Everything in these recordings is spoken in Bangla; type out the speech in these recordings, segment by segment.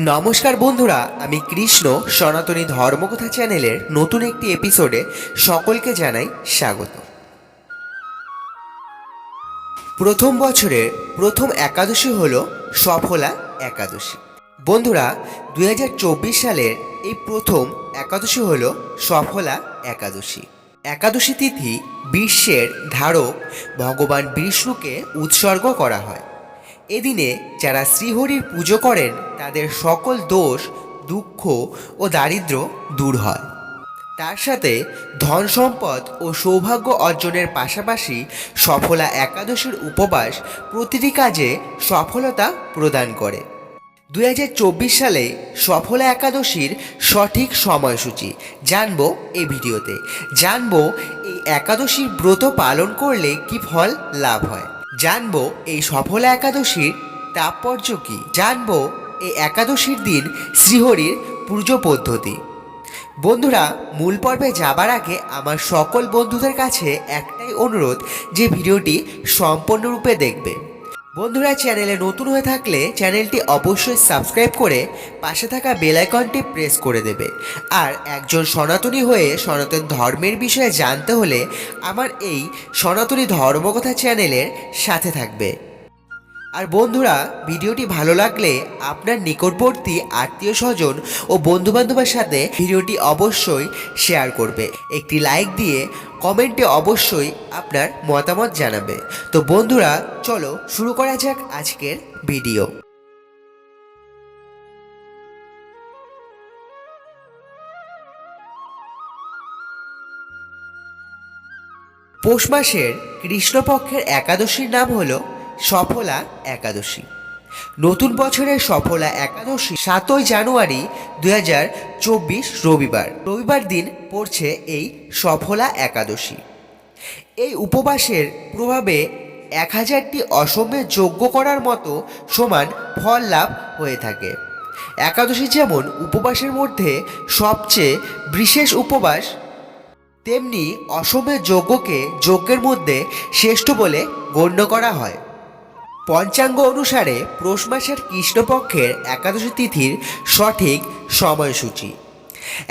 নমস্কার বন্ধুরা, আমি কৃষ্ণ, সনাতনী ধর্মকথা চ্যানেলের নতুন একটি এপিসোডে সকলকে জানাই স্বাগত। প্রথম বছরের প্রথম একাদশী হল সফলা একাদশী। বন্ধুরা দু হাজার চব্বিশ সালের এই প্রথম একাদশী হল সফলা একাদশী। একাদশী তিথি বিশ্বের ধারক ভগবান বিষ্ণুকে উৎসর্গ করা হয়। এদিনে যারা শ্রীহরির পুজো করেন, তাদের সকল দোষ, দুঃখ ও দারিদ্র দূর হয়। তার সাথে ধন সম্পদ ও সৌভাগ্য অর্জনের পাশাপাশি সফলা একাদশীর উপবাস প্রতিটি কাজে সফলতা প্রদান করে। দু হাজার চব্বিশ সালে সফলা একাদশীর সঠিক সময়সূচি জানব এই ভিডিওতে। জানব এই একাদশীর ব্রত পালন করলে কি ফল লাভ হয়। জানব এই সফলা একাদশীর তাৎপর্য কী? জানব এই একাদশীর দিন শ্রীহরির পুজো পদ্ধতি। বন্ধুরা, মূল পর্বে যাবার আগে আমার সকল বন্ধুদের কাছে একটাই অনুরোধ, যে ভিডিওটি সম্পূর্ণরূপে দেখবে। বন্ধুরা, চ্যানেলে নতুন হয়ে থাকলে চ্যানেলটি অবশ্যই সাবস্ক্রাইব করে পাশে থাকা বেল আইকনটি প্রেস করে দেবে। আর একজন সনাতনী হয়ে সনাতন ধর্মের বিষয়ে জানতে হলে আমার এই সনাতনী ধর্মকথা চ্যানেলের সাথে থাকবে। আর বন্ধুরা, ভিডিওটি ভালো লাগলে আপনার নিকটবর্তী আত্মীয় স্বজন ও বন্ধুবান্ধবের সাথে ভিডিওটি অবশ্যই শেয়ার করবে। একটি লাইক দিয়ে কমেন্টে অবশ্যই আপনার মতামত জানাবে। তো বন্ধুরা, চলো শুরু করা যাক আজকের ভিডিও। পৌষ মাসের কৃষ্ণপক্ষের একাদশীর নাম হলো সফলা একাদশী। নতুন বছরের সফলা একাদশী সাতই জানুয়ারি চব্বিশ রবিবার। রবিবার দিন পড়ছে এই সফলা একাদশী। এই উপবাসের প্রভাবে এক হাজারটি অসমের যজ্ঞ করার মতো সমান ফল লাভ হয়ে থাকে। একাদশী যেমন উপবাসের মধ্যে সবচেয়ে বিশেষ উপবাস, তেমনি অসমের যজ্ঞকে যজ্ঞের মধ্যে শ্রেষ্ঠ বলে গণ্য করা হয়। পঞ্চাঙ্গ অনুসারে পৌষ মাসের কৃষ্ণপক্ষের একাদশী তিথির সঠিক সময়সূচি।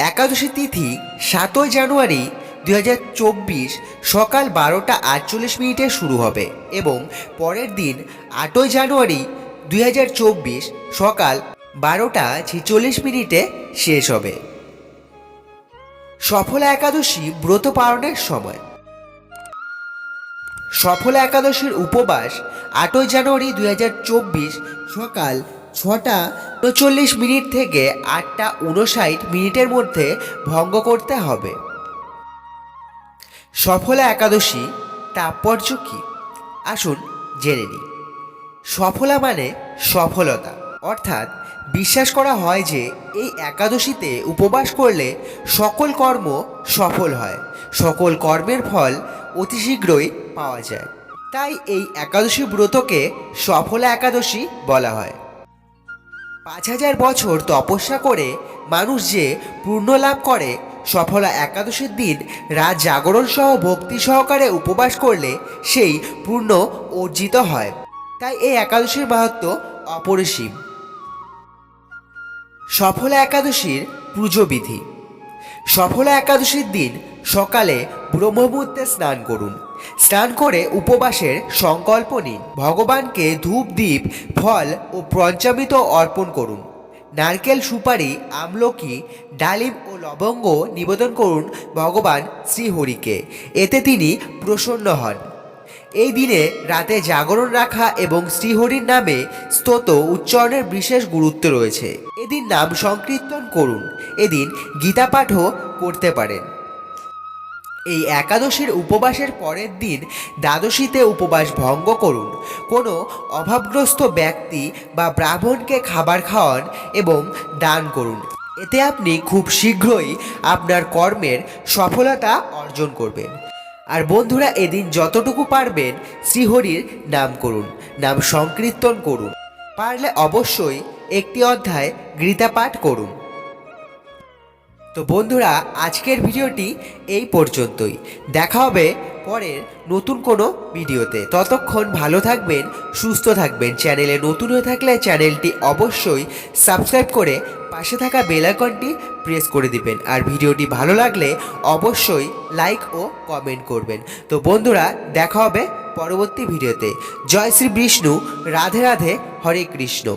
একাদশী তিথি সাতই জানুয়ারি দুই হাজার চব্বিশ সকাল বারোটা আটচল্লিশ মিনিটে শুরু হবে এবং পরের দিন আটই জানুয়ারি দুই হাজার চব্বিশ সকাল বারোটা ছেচল্লিশ মিনিটে শেষ হবে। সফলা একাদশী ব্রত পালনের সময়। সফলা একাদশীর উপবাস আটই জানুয়ারি দুই হাজার চব্বিশ সকাল ছটা উনচল্লিশ মিনিট থেকে আটটা উনষাট মিনিটের মধ্যে ভঙ্গ করতে হবে। সফলা একাদশী তাৎপর্য কী? আসুন জেনে নিই। সফলা মানে সফলতা, অর্থাৎ বিশ্বাস করা হয় যে এই একাদশীতে উপবাস করলে সকল কর্ম সফল হয়। সকল কর্মের ফল অতি শীঘ্রই পাওয়া যায়। তাই এই একাদশী ব্রতকে সফলা একাদশী বলা হয়। পাঁচ হাজার বছর তপস্যা করে মানুষ যে পূর্ণ লাভ করে, সফলা একাদশীর দিন রাত জাগরণ সহ ভক্তি সহকারে উপবাস করলে সেই পূর্ণ অর্জিত হয়। তাই এই একাদশীর মাহাত্ম অপরিসীম। সফলা একাদশীর পুজো বিধি সফলা একাদশীর দিন সকালে ব্রহ্মমুহূর্তে স্নান করুন। স্নান করে উপবাসের সংকল্প নিন। ভগবানকে ধূপ দ্বীপ ফল ও পঞ্চামৃত অর্পণ করুন। নারকেল, সুপারি, আমলকি, ডালিম ও লবঙ্গ নিবেদন করুন ভগবান শ্রীহরিকে। এতে তিনি প্রসন্ন হন। এই দিনে রাতে জাগরণ রাখা এবং শ্রীহরির নামে স্তোত উচ্চারণের বিশেষ গুরুত্ব রয়েছে। এদিন নাম সংকীর্তন করুন। এদিন গীতা পাঠও করতে পারেন। এই একাদশীর উপবাসের পরের দিন দ্বাদশীতে উপবাস ভঙ্গ করুন। কোনো অভাবগ্রস্ত ব্যক্তি বা ব্রাহ্মণকে খাবার খাওয়ান এবং দান করুন। এতে আপনি খুব শীঘ্রই আপনার কর্মের সফলতা অর্জন করবেন। আর বন্ধুরা এদিন যতটুকু পারবেন শ্রীহরির নাম করুন, নাম সংকীর্তন করুন। পারলে অবশ্যই একটি অধ্যায় গীতা পাঠ করুন। তো বন্ধুরা, আজকের ভিডিওটি এই পর্যন্তই। দেখা হবে পরের নতুন কোনো ভিডিওতে। ততক্ষণ ভালো থাকবেন, সুস্থ থাকবেন। চ্যানেলে নতুন হয়ে থাকলে চ্যানেলটি অবশ্যই সাবস্ক্রাইব করে পাশে থাকা বেল আইকনটি প্রেস করে দিবেন। আর ভিডিওটি ভালো লাগলে অবশ্যই লাইক ও কমেন্ট করবেন। তো বন্ধুরা, দেখা হবে পরবর্তী ভিডিওতে। জয় শ্রী বিষ্ণু, রাধে রাধে, হরে কৃষ্ণ।